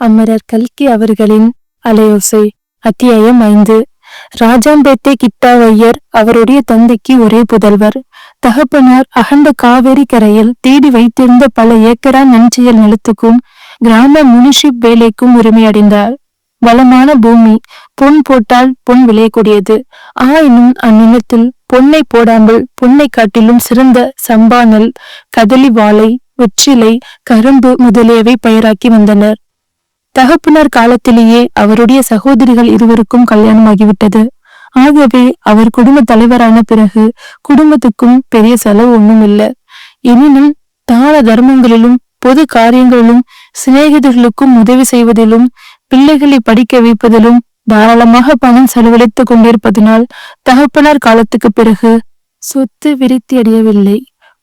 அமரர் கல்கி அவர்களின் அலையோசை. அத்தியாயம் ஐந்து. ராஜாம்பேட்டை கிட்டாவையர் அவருடைய தந்தைக்கு ஒரே புதல்வர். தகப்பனார் அகண்ட காவேரி கரையில் தேடி வைத்திருந்த பல ஏக்கரா நன்செயல் நிலத்துக்கும் கிராம முனிஷிப் வேலைக்கும் உரிமையடைந்தார். வளமான பூமி பொன் போட்டால் பொன் விளையக்கூடியது. ஆயினும் அந்நிலத்தில் பொன்னை போடாமல் பொன்னை காட்டிலும் சிறந்த சம்பானல் கதலி வாழை வெற்றிலை கரும்பு முதலியவை பயிராக்கி வந்தனர். தகப்பனார் காலத்திலேயே அவருடைய சகோதரிகள் இருவருக்கும் கல்யாணமாகிவிட்டது. ஆகவே அவர் குடும்ப தலைவரான பிறகு குடும்பத்துக்கும் பெரிய செலவு ஒண்ணும் இல்லை எனினும் தான தர்மங்களிலும் பொது காரியங்களிலும் சிநேகிதர்களுக்கும் உதவி செய்வதிலும் பிள்ளைகளை படிக்க வைப்பதிலும் தாராளமாக பணம் செலவழித்துக் கொண்டிருப்பதனால் தகப்பனார் காலத்துக்கு பிறகு சொத்து விருத்தி அடையவில்லை.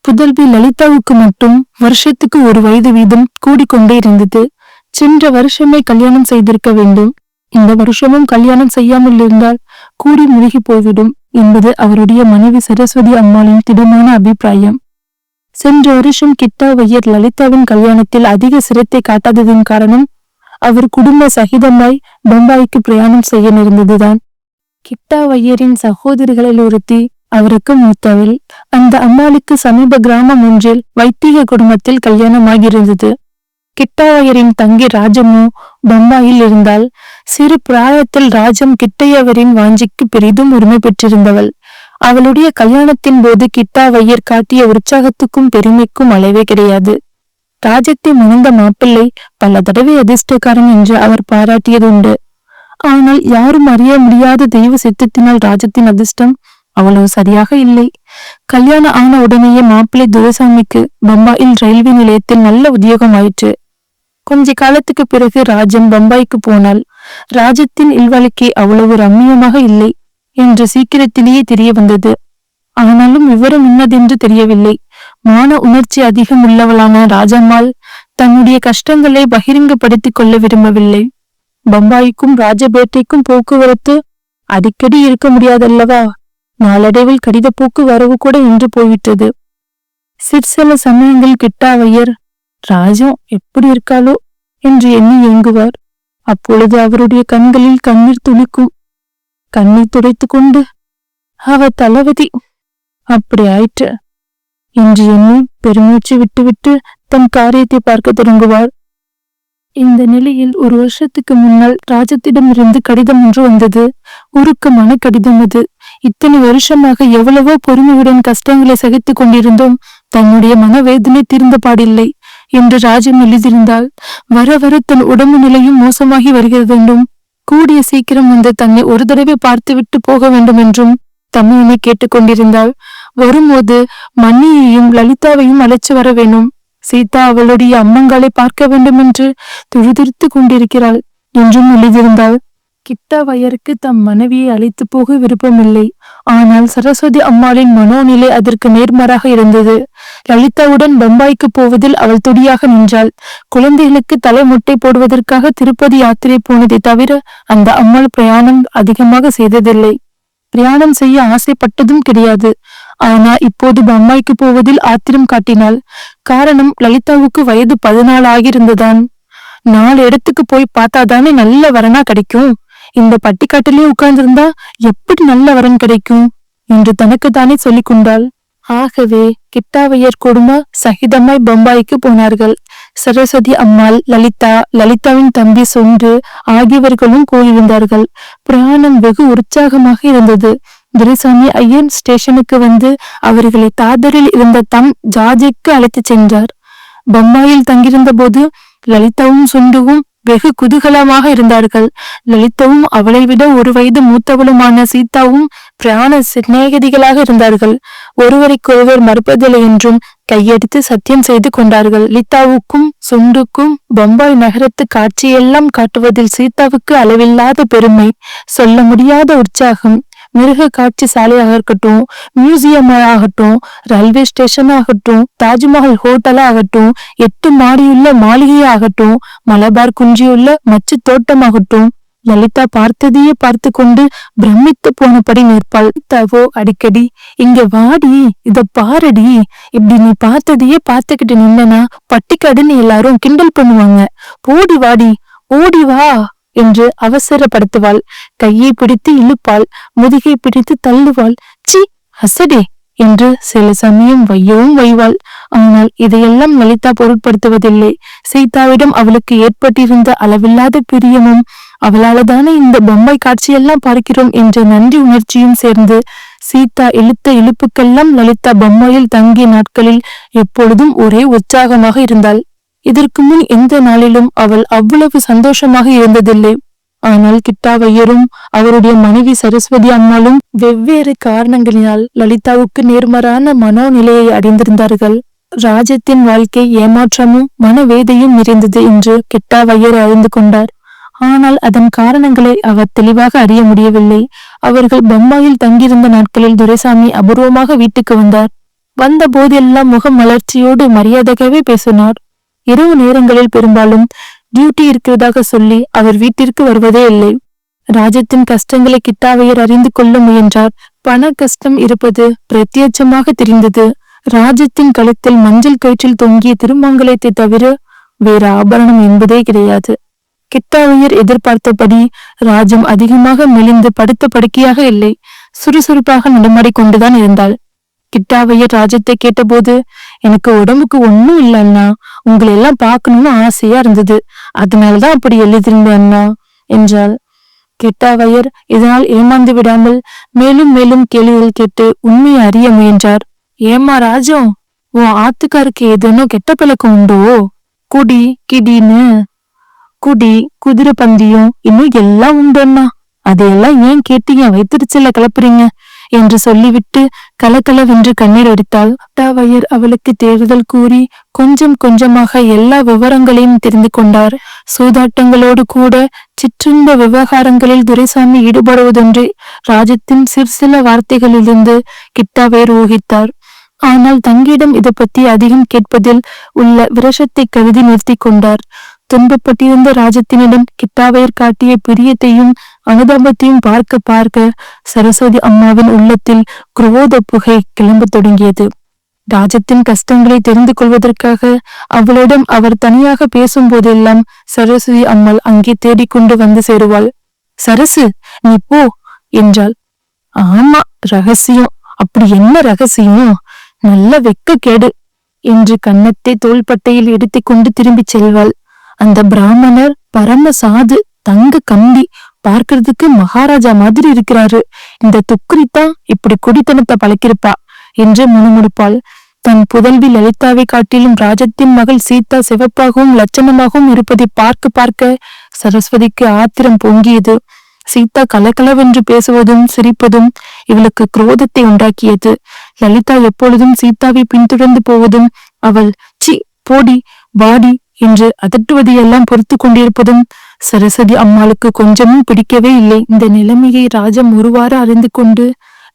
புதல்வி லலிதாவுக்கு மட்டும் வருஷத்துக்கு ஒரு வயது வீதம் கூடிக்கொண்டே இருந்தது. சென்ற வருஷமே கல்யாணம் செய்திருக்க வேண்டும். இந்த வருஷமும் கல்யாணம் செய்யாமல் இருந்தால் கூடி முழுகி போய்விடும் என்பது அவருடைய மனைவி சரஸ்வதி அம்மாளின் திடமான அபிப்பிராயம். சென்ற வருஷம் கிட்டா வையர் லலிதாவின் கல்யாணத்தில் அதிக சிரத்தை காட்டாததின் காரணம் அவர் குடும்ப சகிதமாய் பம்பாய்க்கு பிரயாணம் செய்ய நேர்ந்ததுதான். கிட்டாவையரின் சகோதரிகளில் ஒருத்தி அவருக்கு மூத்தவள். அந்த அம்மாளுக்கு சமீப கிராமம் ஒன்றில் வைத்திக குடும்பத்தில் கல்யாணமாகியிருந்தது. கிட்டாவையரின் தங்கி ராஜமோ பம்பாயில் இருந்தால் சிறு பிராயத்தில் ராஜம் கிட்டையவரின் வாஞ்சிக்கு பெரிதும் உரிமை பெற்றிருந்தவள். அவளுடைய கல்யாணத்தின் போது கிட்டாவையர் காட்டிய உற்சாகத்துக்கும் பெருமைக்கும் அளவே கிடையாது. ராஜத்தை மணந்த மாப்பிள்ளை பல தடவை அதிர்ஷ்டக்காரன் என்று அவர் பாராட்டியது உண்டு ஆனால் யாரும் அறிய முடியாத தெய்வ சித்தத்தினால் ராஜத்தின் அதிர்ஷ்டம் அவ்வளவு சரியாக இல்லை. கல்யாணம் ஆன உடனேயே மாப்பிள்ளை துரைசாமிக்கு பம்பாயில் ரயில்வே நிலையத்தில் நல்ல உத்தியோகம் ஆயிற்று. கொஞ்ச காலத்துக்கு பிறகு ராஜன் பம்பாய்க்கு போனாள். ராஜத்தின் இல்வாழ்க்கை அவ்வளவு ரம்மியமாக இல்லை என்று சீக்கிரத்திலேயே தெரிய வந்தது. ஆனாலும் விவரம் இன்னதென்று தெரியவில்லை. மான உணர்ச்சி அதிகம் உள்ளவளான ராஜம்மாள் தன்னுடைய கஷ்டங்களை பகிரங்கப்படுத்திக் கொள்ள விரும்பவில்லை. பம்பாய்க்கும் ராஜபேட்டைக்கும் போக்குவரத்து அடிக்கடி இருக்க முடியாதல்லவா? நாளடைவில் கடித போக்கு வரவு கூட இன்று போய்விட்டது. சிற்சில சமயங்கள் கிட்டாவையர் ராஜம் எப்படி இருக்காளோ என்று எண்ணி ஏங்குவார். அப்பொழுது அவருடைய கண்களில் கண்ணீர் துளிக்கும் கண்ணீர் துடைத்து கொண்டு அவ தளபதி அப்படி ஆயிற்று? என்று எண்ணி பெருமூச்சு விட்டுவிட்டு தன் காரியத்தை பார்க்க தொடங்குவார். இந்த நிலையில் ஒரு வருஷத்துக்கு முன்னால் ராஜத்திடமிருந்து கடிதம் ஒன்று வந்தது. உருக்கமான கடிதம் அது. இத்தனை வருஷமாக எவ்வளவோ பொறுமையுடன் கஷ்டங்களை சகித்துக் கொண்டிருந்தோம். தன்னுடைய மனவேதனை தீர்ந்த பாடில்லை. என்று ராஜம் எழுதியிருந்தால் வர வர தன் உடம்பு நிலையும் மோசமாகி வருகிறதென்றும் கூடிய சீக்கிரம் வந்து தன்னை ஒரு தடவை பார்த்துவிட்டு போக வேண்டும் என்றும் தம்மையுமே கேட்டுக்கொண்டிருந்தாள். வரும்போது மன்னியையும் லலிதாவையும் அழைச்சு வர வேணும். சீதா அவளுடைய அம்மங்களை பார்க்க வேண்டும் என்று துழுதுறுத்து கொண்டிருக்கிறாள் என்றும் எழுதியிருந்தாள். கிட்டாவையருக்கு தம் மனைவியை அழைத்து போக விருப்பமில்லை. ஆனால் சரஸ்வதி அம்மாளின் மனோநிலை அதற்கு நேர்மாறாக இருந்தது. லலிதாவுடன் பம்பாய்க்கு போவதில் அவள் துடியாக நின்றாள். குழந்தைகளுக்கு தலைமுட்டை போடுவதற்காக திருப்பதி யாத்திரை போனதை தவிர அந்த அம்மாள் பிரயாணம் அதிகமாக செய்ததில்லை. பிரயாணம் செய்ய ஆசைப்பட்டதும் கிடையாது. ஆனா இப்போது பம்பாய்க்கு போவதில் ஆத்திரம் காட்டினாள். காரணம் லலிதாவுக்கு வயது பதினாலு ஆகியிருந்ததான் நாலு இடத்துக்கு போய் பார்த்தாதானே நல்ல வரனா கிடைக்கும். இந்த பட்டிக்காட்டிலே உட்கார்ந்திருந்தா எப்படி நல்ல வரன் கிடைக்கும்? என்று தனக்குத்தானே சொல்லிக் கொண்டாள். ஆகவே கிட்டாவையர் குடும்பம் சகிதமாய் பம்பாய்க்கு போனார்கள். சரஸ்வதி அம்மாள் லலிதா லலிதாவின் தம்பி சொன்று ஆகியவர்களும் போயிருந்தார்கள் பிரயாணம் வெகு உற்சாகமாக இருந்தது. துரைசாமி ஐயன் ஸ்டேஷனுக்கு வந்து அவர்களை தாதரில் இருந்த தம் ஜாஜிக்கு அழைத்துச் சென்றார். பம்பாயில் தங்கியிருந்த போது லலிதாவும் சுண்டுவும் வெகு குதூகலமாக இருந்தார்கள். லலிதாவும் அவளை விட ஒரு வயது மூத்தவளுமான சீதாவும் பிராண சிநேகிதிகளாக இருந்தார்கள். ஒருவருக்கொருவர் மறுப்பதில்லை என்றும் கையடித்து சத்தியம் செய்து கொண்டார்கள். லலிதாவுக்கும் சுண்டுக்கும் பம்பாய் நகரத்து காட்சியெல்லாம் காட்டுவதில் சீதாவுக்கு அளவில்லாத பெருமை சொல்ல முடியாத உற்சாகம் மிருக காட்சி சாலையாக இருக்கட்டும் மியூசியம் ஆகட்டும் ரயில்வே ஸ்டேஷன் ஆகட்டும் தாஜ்மஹால் ஹோட்டல் ஆகட்டும் எட்டு மாடியுள்ள மாளிகை ஆகட்டும் மலபார் குஞ்சியுள்ள மச்சு தோட்டமாகட்டும் லலிதா பார்த்ததையே பார்த்து கொண்டு பிரமித்து போனபடி நிற்பாள். தவோ அடிக்கடி இங்க வாடி இத பாரடி இப்படி நீ பார்த்ததையே பார்த்துக்கிட்டு நின்னா பட்டிக்காடுன்னு எல்லாரும் கிண்டல் பண்ணுவாங்க. போடி வாடி ஓடி வா. என்று அவசரப்படுத்துவாள். கையை பிடித்து இழுப்பாள். முதுகை பிடித்து தள்ளுவாள். சி அசடே என்று சில சமயம் வையவும் வைவாள். ஆனால் இதையெல்லாம் லலிதா பொருட்படுத்துவதில்லை. சீதாவிடம் அவளுக்கு ஏற்பட்டிருந்த அளவில்லாத பிரியமும் அவளால தானே இந்த பொம்மை காட்சியெல்லாம் பார்க்கிறோம் என்ற நன்றி உணர்ச்சியும் சேர்ந்து சீதா இழுத்த இழுப்புக்கெல்லாம் லலிதா பொம்மையில் தங்கிய நாட்களில் எப்பொழுதும் ஒரே உற்சாகமாக இருந்தாள். இதற்கு முன் எந்த நாளிலும் அவள் அவ்வளவு சந்தோஷமாக இருந்ததில்லை. ஆனால் கிட்டாவையரும் அவருடைய மனைவி சரஸ்வதி அம்மாளும் வெவ்வேறு காரணங்களினால் லலிதாவுக்கு நேர்மறான மனோநிலையை அடைந்திருந்தார்கள். ராஜத்தின் வாழ்க்கை ஏமாற்றமும் மனவேதையும் நிறைந்தது என்று கிட்டாவையர் அறிந்து கொண்டார். ஆனால் அதன் காரணங்களை அவர் தெளிவாக அறிய முடியவில்லை. அவர்கள் பம்பாயில் தங்கியிருந்த நாட்களில் துரைசாமி அபூர்வமாக வீட்டுக்கு வந்தார். வந்த போதெல்லாம் முகம் மலர்ச்சியோடு மரியாதையாகவே பேசினார். இரவு நேரங்களில் பெரும்பாலும் டியூட்டி இருக்கிறதாக சொல்லி அவர் வீட்டிற்கு வருவதே இல்லை. ராஜத்தின் கஷ்டங்களை கிட்டாவையர் அறிந்து கொள்ள முயன்றார். பண கஷ்டம் இருப்பது பிரத்யட்சமாக தெரிந்தது. ராஜத்தின் கழுத்தில் மஞ்சள் கயிற்றில் தொங்கிய திருமங்கலத்தை தவிர வேறு ஆபரணம் என்பதே கிடையாது. கிட்டாவையர் எதிர்பார்த்தபடி ராஜம் அதிகமாக மெலிந்து படுத்த படுக்கையாக இல்லை. சுறுசுறுப்பாக நடமாடிக்கொண்டுதான் இருந்தாள். கிட்டாவையர் ராஜத்தை கேட்டபோது எனக்கு உடம்புக்கு ஒன்றும் இல்ல அண்ணா. உங்களை எல்லாம் பார்க்கணும்னு ஆசையா இருந்தது. அதனாலதான் அப்படி எழுதிருந்தேன் அண்ணா என்றாள். கிட்டாவையர் இதனால் ஏமாந்து விடாமல் மேலும் மேலும் கேள்விகள் கேட்டு உண்மையை அறிய முயன்றார். ஏமா ராஜம் உன் ஆத்துக்காருக்கு ஏதேனும் கெட்ட பழக்கம் உண்டோ? குடி கிடின்னு. குடி குதிரை பந்தயம் இன்னும் எல்லாம் உண்டு அண்ணா. அதையெல்லாம் ஏன் கேட்டு என் வைத்திருச்சல கிளப்புறீங்க? என்று சொல்லிவிட்டு கலகலவென்று கண்ணீர் அடித்தாள். டாவையர் அவளுக்கு தேர்தல் கூறி கொஞ்சம் கொஞ்சமாக எல்லா விவரங்களையும் தெரிந்து கொண்டார். சூதாட்டங்களோடு கூட சிற்றின்ப விவகாரங்களில் துரைசாமி ஈடுபடுவதென்று ராஜத்தின் சிற்சில வார்த்தைகளிலிருந்து கிட்டாவையர் ஊகித்தார். ஆனால் தங்கியிடம் இதை பற்றி அதிகம் கேட்பதில் உள்ள விரசத்தை கருதி நிறுத்தி கொண்டார். துன்பப்பட்டிருந்த ராஜத்தினிடம் கிட்டாவையர் காட்டிய பிரியத்தையும் அனுதாபத்தையும் பார்க்க பார்க்க சரஸ்வதி அம்மாவின் உள்ளத்தில் குரோத புகை கிளம்பத் தொடங்கியது. ராஜத்தின் கஷ்டங்களை தெரிந்து கொள்வதற்காக அவளிடம் அவர் தனியாக பேசும் போதெல்லாம் சரஸ்வதி அம்மாள் அங்கே தேடிக்கொண்டு வந்து சேருவாள். சரசு நீ போ என்றாள். ஆமா ரகசியம். அப்படி என்ன ரகசியம்? நல்ல வெக்க கேடு என்று கன்னத்தை தோள்பட்டையில் எடுத்துக்கொண்டு திரும்பிச் செல்வாள். அந்த பிராமணர் பரம சாது தங்க கம்பி பார்க்கறதுக்கு மகாராஜா மாதிரி இருக்கிறாரு. இந்த துக்குரித்தான் இப்படி குடித்தனத்தை பழக்கிருப்பா என்று முணுமுணுப்பாள். தன் புதல்வி லலிதாவை காட்டிலும் ராஜத்தின் மகள் சீதா சிவப்பாகவும் லட்சணமாகவும் இருப்பதை பார்க்க பார்க்க சரஸ்வதிக்கு ஆத்திரம் பொங்கியது. சீதா கலகலவென்று பேசுவதும் சிரிப்பதும் இவளுக்கு குரோதத்தை உண்டாக்கியது. லலிதா எப்பொழுதும் சீதாவை பின்தொடர்ந்து போவதும் அவள் சி போடி வாடி என்று அதட்டுவதையெல்லாம் பொறுத்து கொண்டிருப்பதும் சரஸ்வதி அம்மாளுக்கு கொஞ்சமும் பிடிக்கவே இல்லை. இந்த நிலைமையை ராஜம் ஒருவாறு அறிந்து கொண்டு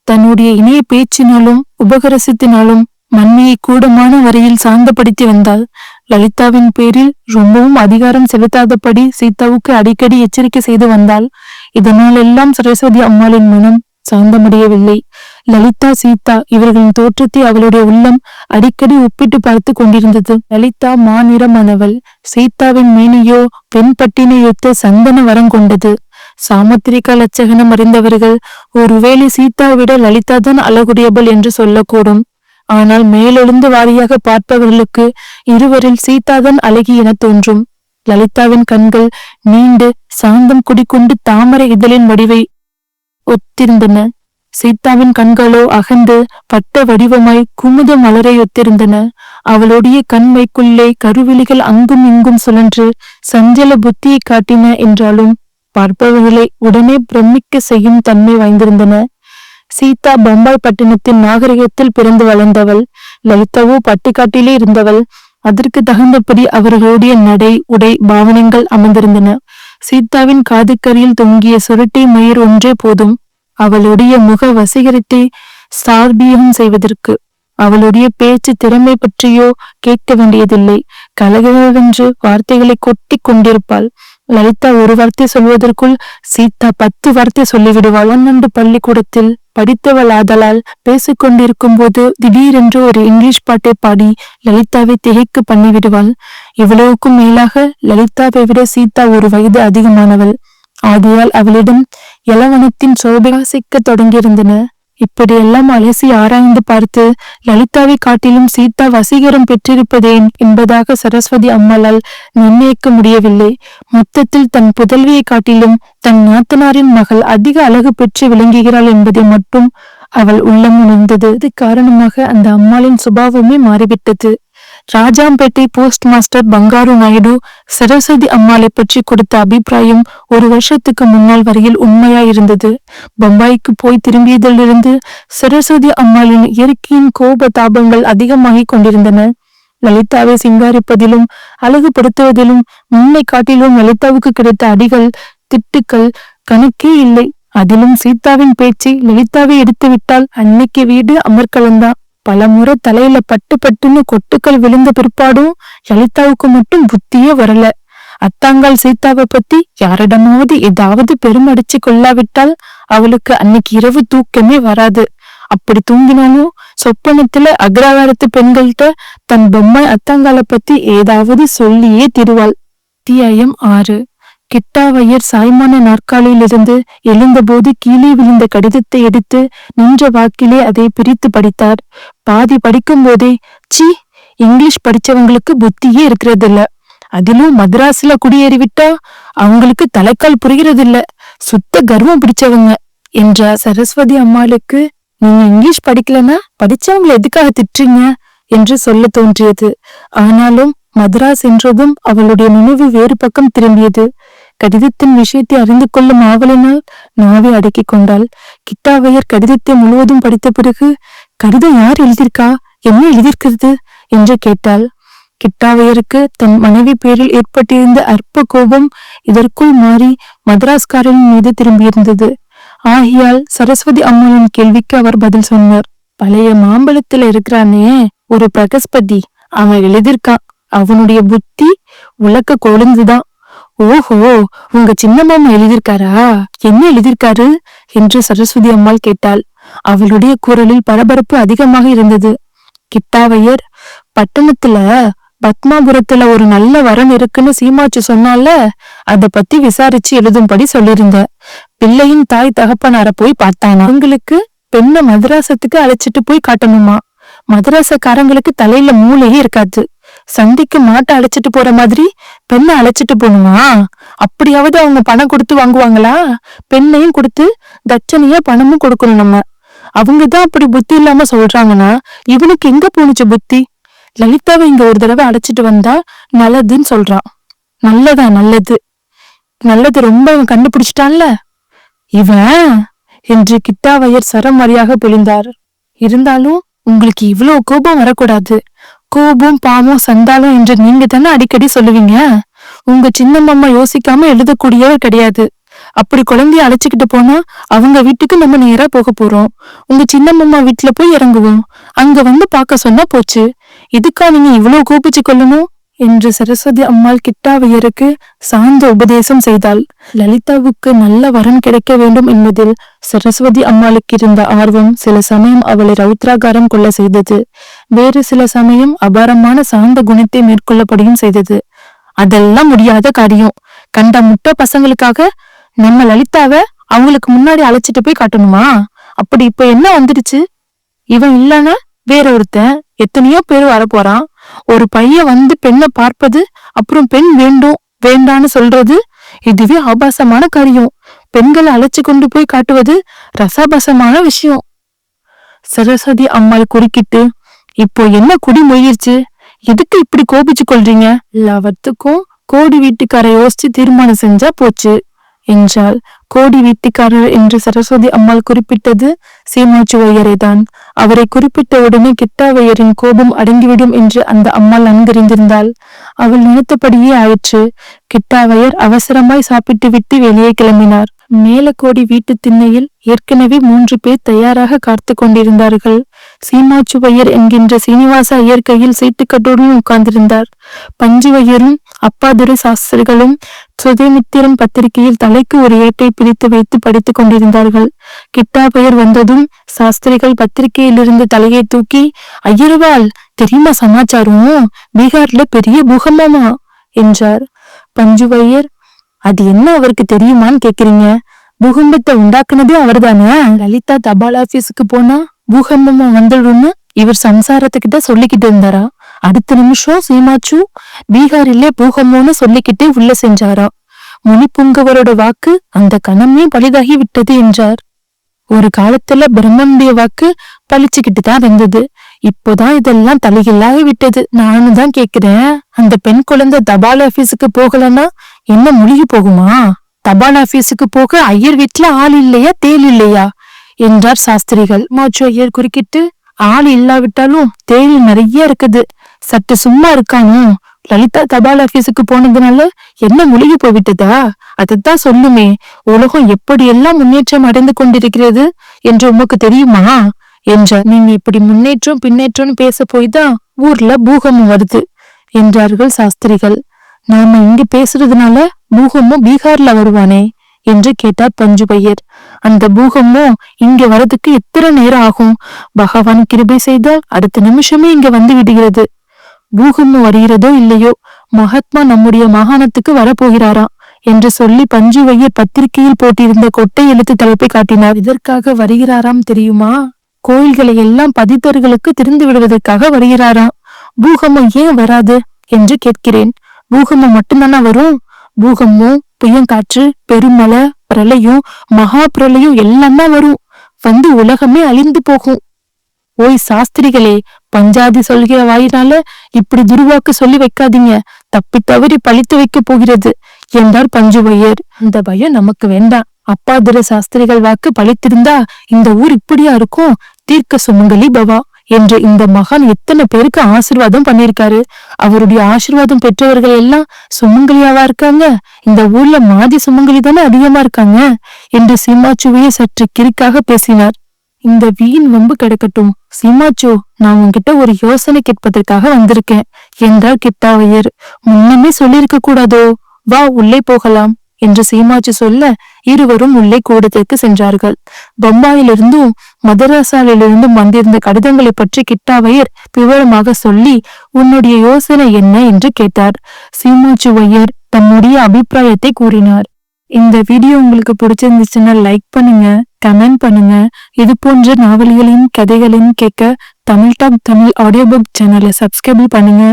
தன்னுடைய இணைய பேச்சினாலும் உபகரசத்தினாலும் மண்மையை கூடமான வரையில் சாந்தப்படுத்தி வந்தாள். லலிதாவின் பேரில் ரொம்பவும் அதிகாரம் செலுத்தாதபடி சீதாவுக்கு அடிக்கடி எச்சரிக்கை செய்து வந்தாள். இதனால் எல்லாம் சரஸ்வதி அம்மாளின் மனம் சாந்தமடையவில்லை. லலிதா சீதா இவர்களின் தோற்றத்தை அவளுடைய உள்ளம் அடிக்கடி ஒப்பிட்டு பார்த்து கொண்டிருந்தது. லலிதா மாநிறமானவள். சீதாவின் மேனியோ வெண்பட்டினையொத்த சந்தன வரம் கொண்டது. சாமுத்திரிகா லட்சகனம் அறிந்தவர்கள் ஒருவேளை சீதாவிட லலிதா தான் அழகுடையவள் என்று சொல்லக்கூடும். ஆனால் மேலெழுந்து வாரியாக பார்ப்பவர்களுக்கு இருவரில் சீதாதான் அழகி என தோன்றும். லலிதாவின் கண்கள் நீண்டு சாந்தம் குடிக்கொண்டு தாமரை இதழின் வடிவை ஒத்திருந்தன. சீதாவின் கண்களோ அகந்து பட்ட வடிவமாய் குமுத மலரை ஒத்திருந்தன. அவளுடைய கண்மைக்குள்ளே கருவிழிகள் அங்கும் இங்கும் சுழன்று சஞ்சல புத்தியை காட்டின என்றாலும் பார்ப்பவர்களை உடனே பிரமிக்க செய்யும் தன்மை வாய்ந்திருந்தன. சீதா பம்பாய் பட்டணத்தின் நாகரிகத்தில் பிறந்து வளர்ந்தவள் லலிதாவோ பட்டிக்காட்டிலே இருந்தவள் அதற்கு தகுந்தபடி அவர்களுடைய நடை உடை பாவனங்கள் அமைந்திருந்தன சீதாவின் காதுக்கரியில் தொங்கிய சுருட்டை மயிர் ஒன்றே போதும் அவளுடைய முக வசீகரத்தை சார்பியம் செய்வதற்கு அவளுடைய பேச்சு திறமை பற்றியோ கேட்க வேண்டியதில்லை. கலகலவென்று வார்த்தைகளை கொட்டி கொண்டிருப்பாள். லலிதா ஒரு வார்த்தை சொல்வதற்குள் சீதா பத்து வார்த்தை சொல்லிவிடுவாள். ஒன்னண்டு பள்ளிக்கூடத்தில் படித்தவள் ஆதலால் பேசிக்கொண்டிருக்கும் போது திடீரென்று ஒரு இங்கிலீஷ் பாட்டை பாடி லலிதாவை திகைக்கு பண்ணிவிடுவாள். இவ்வளவுக்கும் மேலாக லலிதாவை விட சீதா ஒரு வயது அதிகமானவள். ஆகையால் அவளிடம் இளவனத்தின் சோபகாசிக்க தொடங்கியிருந்தன. இப்படியெல்லாம் அலசி ஆராய்ந்து பார்த்து லலிதாவை காட்டிலும் சீதா வசீகரம் பெற்றிருப்பதேன் என்பதாக சரஸ்வதி அம்மாளால் நிர்ணயிக்க முடியவில்லை. மொத்தத்தில் தன் புதல்வியை காட்டிலும் தன் நாத்தனாரின் மகள் அதிக அழகு பெற்று விளங்குகிறாள் என்பதை மட்டும் அவள் உள்ளம் உணர்ந்தது. இது காரணமாக அந்த அம்மாளின் சுபாவமே மாறிவிட்டது. ராஜாம்பேட்டை போஸ்ட் மாஸ்டர் பங்காரு நாயுடு சரஸ்வதி அம்மாளை பற்றி கொடுத்த அபிப்பிராயம் ஒரு வருஷத்துக்கு முன்னால் வரையில் உண்மையாயிருந்தது. பம்பாய்க்கு போய் திரும்பியதிலிருந்து சரஸ்வதி அம்மாளின் இயற்கையின் கோப தாபங்கள் அதிகமாகிக் கொண்டிருந்தன. லலிதாவை சிங்காரிப்பதிலும் அழகுபடுத்துவதிலும் முன்னை காட்டிலும் லலிதாவுக்கு கிடைத்த அடிகள் திட்டுக்கள் கணக்கே இல்லை. அதிலும் சீதாவின் பேச்சை லலிதாவை எடுத்துவிட்டால் அன்னைக்கு வீடு அமர்கலந்தான். பலமுறை தலையில பட்டு பட்டுன்னு கொட்டுக்கள் விழுந்த பிற்பாடும் லலிதாவுக்கு மட்டும் புத்தியே வரல. அத்தாங்கால் சீதாவை பத்தி யாரிடமாவது ஏதாவது பெருமடிச்சு கொள்ளாவிட்டால் அவளுக்கு அன்னைக்கு இரவு தூக்கமே வராது. அப்படி தூங்கினாலும் சொப்பனத்துல அக்ரகாரத்து பெண்கள்கிட்ட தன் பொம்மை அத்தாங்கால பத்தி ஏதாவது சொல்லியே திருவாள். அத்தியாயம் ஆறு. கிட்டாவையர் சாய்மான நாற்காலியிலிருந்து எழுந்தபோது கீழே விழுந்த கடிதத்தை எடுத்து நின்ற வாக்கிலே அதை பிரித்து படித்தார். பாதி படிக்கும்போதே சீ இங்கிலீஷ் படிச்சவங்களுக்கு புத்தியே இருக்கிறதில்ல. அதிலும் மദ്രാസിல குடியேறிவிட்டா அவங்களுக்கு தலைக்கால் புரிகிறதில்ல. சுத்த கர்வம் பிடிச்சவங்க என்றார் சரஸ்வதி அம்மாளுக்கு. நீங்க இங்கிலீஷ் படிக்கலன்னா படிச்சவங்களை எதுக்காக திட்டுறீங்க? என்று சொல்ல தோன்றியது. ஆனாலும் மദ്രാസ് என்றதும் அவளுடைய நினைவு வேறு பக்கம் திரும்பியது. கடிதத்தின் விஷயத்தை அறிந்து கொள்ளும் ஆவலினால் நாவை அடக்கிக் கொண்டாள். கிட்டாவையர் கடிதத்தை முழுவதும் படித்த பிறகு கடிதம் யார் எழுதியிருக்கா? என்ன எழுதியிருக்கிறது? என்று கேட்டாள். கிட்டாவையருக்கு தன் மனைவி பேரில் ஏற்பட்டிருந்த அற்ப கோபம் இதற்குள் மாறி மதராஸ்காரின் மீது திரும்பியிருந்தது. ஆகியால் சரஸ்வதி அம்மாவின் கேள்விக்கு அவர் பதில் சொன்னார். பழைய மாம்பழத்துல இருக்கிறானே ஒரு பிரகஸ்பதி. அவன் எழுதியிருக்கான் அவனுடைய புத்தி உலக்க கொழுந்துதான். ஓஹோ உங்க சின்ன மாமா எழுதியிருக்காரா? என்ன எழுதியிருக்காரு? என்று சரஸ்வதி அம்மாள் கேட்டாள். அவளுடைய குரலில் பரபரப்பு அதிகமாக இருந்தது. கிட்டாவையர் பட்டணத்துல பத்மாபுரத்துல ஒரு நல்ல வரம் இருக்குன்னு சீமாச்சு சொன்னால அத பத்தி விசாரிச்சு எழுதும்படி சொல்லியிருந்த பிள்ளையின் தாய் தகப்பனார போய் பார்த்தானா? அவங்களுக்கு பெண்ணை மதராசத்துக்கு அழைச்சிட்டு போய் காட்டணுமா? மதராசக்காரங்களுக்கு தலையில மூளையே இருக்காது. சந்திக்கு மாட்டை அழைச்சிட்டு போற மாதிரி பெண்ணை அழைச்சிட்டு போகணுமா அப்படியாவது அவங்க பணம் கொடுத்து வாங்குவாங்களா? பெண்ணையும் கொடுத்து தட்சணையா பணமும் கொடுக்கணும் நம்ம. அவங்கதான் அப்படி புத்தி இல்லாம சொல்றாங்கன்னா இவனுக்கு எங்க போனுச்சு புத்தி? லலிதாவை இங்க ஒரு தடவை அழைச்சிட்டு வந்தா நல்லதுன்னு சொல்றான். நல்லதா? நல்லது. நல்லது ரொம்ப அவன் கண்டுபிடிச்சிட்டான்ல. இவன் என்று கிட்டாவையர் சரமாரியாக பிழிந்தார். இருந்தாலும் உங்களுக்கு இவ்வளவு கோபம் வரக்கூடாது. கோபம் பாவம் சந்தாலம் என்று நீங்க தானே அடிக்கடி சொல்லுவீங்க? உங்க சின்ன மாமா யோசிக்காம எழுதக்கூடியவர் கிடையாது. அப்படி குழந்தைய அழைச்சுக்கிட்டு போனா அவங்க வீட்டுக்கு நம்ம நேரா போக போறோம். உங்க சின்ன மாமா வீட்டுல போய் இறங்குவோம். அங்க வந்து பார்க்க சொன்னா போச்சு. இதுக்கா நீங்க இவ்வளவு கோபிச்சு கொள்ளணும்? என்று சரஸ்வதி அம்மாள் கிட்டாவையருக்கு சாந்த உபதேசம் செய்தாள். லலிதாவுக்கு நல்ல வரன் கிடைக்க வேண்டும் என்பதில் சரஸ்வதி அம்மாளுக்கு இருந்த ஆர்வம் சில சமயம் அவளை ரௌத்ராகாரம் கொள்ள செய்தது. வேறு சில சமயம் அபாரமான சாந்த குணத்தை மேற்கொள்ளப்படியும் செய்தது. அதெல்லாம் முடியாத காரியம். கண்ட முட்டை பசங்களுக்காக நம்ம லலிதாவை அவங்களுக்கு முன்னாடி அழைச்சிட்டு போய் காட்டணுமா? அப்படி இப்ப என்ன வந்துடுச்சு? இவன் இல்லைன்னா வேற ஒருத்தன் எத்தனையோ பேர் வரப்போறான். ஒரு பையன் வந்து பெண்ணை பார்ப்பது அப்புறம் பெண் வேண்டும் வேண்டான்னு சொல்றது இதுவே ஆபாசமான காரியம். பெண்களை அழைச்சு கொண்டு போய் காட்டுவது ரசாபாசமான விஷயம். சரஸ்வதி அம்மாள் குறுக்கிட்டு இப்போ என்ன குடி முயற்சி எதுக்கு இப்படி கோபிச்சு கொள்றீங்க? எல்லாவற்றுக்கும் கோடி வீட்டுக்கார யோசிச்சு தீர்மானம் செஞ்சா போச்சு. என்றாள். கோடி வீட்டுக்காரர் என்று சரஸ்வதி அம்மாள் குறிப்பிட்டது சீமாச்சுவையரை தான் அவரை குறிப்பிட்ட உடனே கிட்டாவையரின் கோபம் அடங்கிவிடும் என்று அந்த அம்மாள் நன்கறிந்திருந்தாள். அவள் நினைத்தபடியே ஆயிற்று. கிட்டாவையர் அவசரமாய் சாப்பிட்டு விட்டு வெளியே கிளம்பினார். மேலக்கோடி வீட்டு திண்ணையில் ஏற்கனவே மூன்று பேர் தயாராக காத்து கொண்டிருந்தார்கள். சீமாச்சுவையர் என்கின்ற சீனிவாச ஐயர் கையில் சீட்டுக்கட்டுடன் உட்கார்ந்திருந்தார். பஞ்சுவையரும் அப்பாதுரை சாஸ்திரிகளும் சுதேமித்திரம் பத்திரிகையில் தலைக்கு ஒரு ஏட்டை பிரித்து வைத்து படித்துக் கொண்டிருந்தார்கள். கிட்டா பெயர் வந்ததும் சாஸ்திரிகள் பத்திரிகையிலிருந்து தலையை தூக்கி ஐயருவால் தெரியுமா சமாச்சாரம்? பீகார்ல பெரிய பூகம்பமா? என்றார். பஞ்சுவையர் அது என்ன அவருக்கு தெரியுமான்னு கேக்குறீங்க? பூகம்பத்தை உண்டாக்குனதே அவர்தானே? லலிதா தபால் ஆபீஸுக்கு போனா பூகம்பமா வந்துடும்னு இவர் சம்சாரத்துக்கிட்ட சொல்லிக்கிட்டு இருந்தாரா? அடுத்த நிமிஷம் சீமாச்சு பீகாரிலே பூகம்பம்னு சொல்லிக்கிட்டே உள்ள செஞ்சாரா முனிப்புங்கவரோட வாக்கு அந்த கணமே பலிதாகி விட்டது என்றார். ஒரு காலத்துல பிரம்மனுடைய வாக்கு பழிச்சுக்கிட்டு தான் இருந்தது இப்போதான் இதெல்லாம் தலைகீழாகி விட்டது. நானும் தான் கேக்குறேன். அந்த பெண் குழந்தை தபால் ஆபீஸுக்கு போகலன்னா என்ன முழுகி போகுமா? தபால் ஆபீஸுக்கு போக ஐயர் வீட்டுல ஆள் இல்லையா தேல் இல்லையா? என்றார் சாஸ்திரிகள். மாச்சு ஐயர் குறுக்கிட்டு ஆள் இல்லாவிட்டாலும் தேள் நிறைய இருக்குது. சற்று சும்மா இருக்கானோ? லலிதா தபால் ஆபீஸுக்கு போனதுனால என்ன முழுகி போய்விட்டதா? அதைத்தான் சொல்லுமே. உலகம் எப்படியெல்லாம் முன்னேற்றம் அடைந்து கொண்டிருக்கிறது என்று உமக்கு தெரியுமா? என்றார். நீங்க இப்படி முன்னேற்றம் பின்னேற்றம்னு பேச போய்தான் ஊர்ல பூகமும் வருது என்றார்கள் சாஸ்திரிகள். நாம இங்க பேசுறதுனால பூகமும் பீகார்ல வருவானே? என்று கேட்டார் பஞ்சுபையர் அந்த பூகம்பம் இங்க வரதுக்கு எத்தனை நேரம் ஆகும்? பகவான் கிருபை செய்தால் அடுத்த நிமிஷமே இங்க வந்து விடுகிறது. பூகம்பம் வருகிறதோ இல்லையோ மகாத்மா நம்முடைய மாகாணத்துக்கு வரப்போகிறாராம் என்று சொல்லி பஞ்சுவையர் பத்திரிகையில் போட்டிருந்த கொட்டை எழுத்து தலைப்பை காட்டினார். இதற்காக வருகிறாராம் தெரியுமா? கோயில்களை எல்லாம் பதித்தர்களுக்கு திறந்து விடுவதற்காக வருகிறாராம் பூகம்பம் ஏன் வராது? என்று கேட்கிறேன். பூகம்பம் மட்டும்தானா வரும்? பூகம்பம் புயங்காற்று பெருமழை பிரளயம் மகா பிரளயம் எல்லாமே வரும். வந்து உலகமே அழிந்து போகும். ஓய் சாஸ்திரிகளே பஞ்சாதி சொல்கிற வாயினால இப்படி துருவாக்கு சொல்லி வைக்காதீங்க. தப்பி தவறி பழித்து வைக்க போகிறது. என்றார் பஞ்சுவையர். இந்த பயம் நமக்கு வேண்டாம். அப்பாதுர சாஸ்திரிகள் வாக்கு பழித்திருந்தா இந்த ஊர் இப்படியா இருக்கும்? தீர்க்க சுமங்கலி பவா. என்று இந்த மகான் எத்தனை பேருக்கு ஆசிர்வாதம் பண்ணிருக்காரு அவருடைய ஆசிர்வாதம் பெற்றவர்கள் எல்லாம் சுமங்கலியாவா இருக்காங்க? இந்த ஊர்ல மாதி சுமங்கலி தானே அதிகமா இருக்காங்க? என்று சீமாச்சுவையை சற்று கிறுக்காக பேசினார். இந்த வீண் வம்பு கிடக்கட்டும். சீமாச்சு நான் உன்கிட்ட ஒரு யோசனை கேட்பதற்காக வந்திருக்கேன். என்றார் கிட்டாவையர்? முன்னமே சொல்லியிருக்க கூடாதோ? வா உள்ளே போகலாம். என்று சீமாச்சு சொல்ல இருவரும் உள்ளே கூடத்திற்கு சென்றார்கள். பம்பாயிலிருந்தும் மதராசாலிலிருந்தும் வந்திருந்த கடிதங்களை பற்றி கிட்டாவையர் விவரமாக சொல்லி உன்னுடைய யோசனை என்ன? என்று கேட்டார். சீமாச்சுவையர் தன்னுடைய அபிப்பிராயத்தை கூறினார். இந்த வீடியோ உங்களுக்கு பிடிச்சிருந்துச்சுன்னா லைக் பண்ணுங்க கமெண்ட் பண்ணுங்க. இது போன்ற நாவல்களின் கதைகளையும் கேட்க Tamil top Tamil audio book சேனலை சப்ஸ்கிரைப் பண்ணுங்க.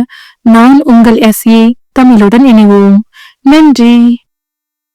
நான் உங்கள் எஸ்ஏ தமிழுடன் இணைவோம். நன்றி!